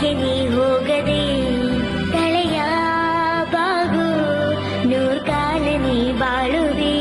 ಕಿವಿ ಹೋಗದೆ ತಳೆಯ ಬಾಗು ನೂರ್ಕಾಲ ನೀ ಬಾಳುವೆ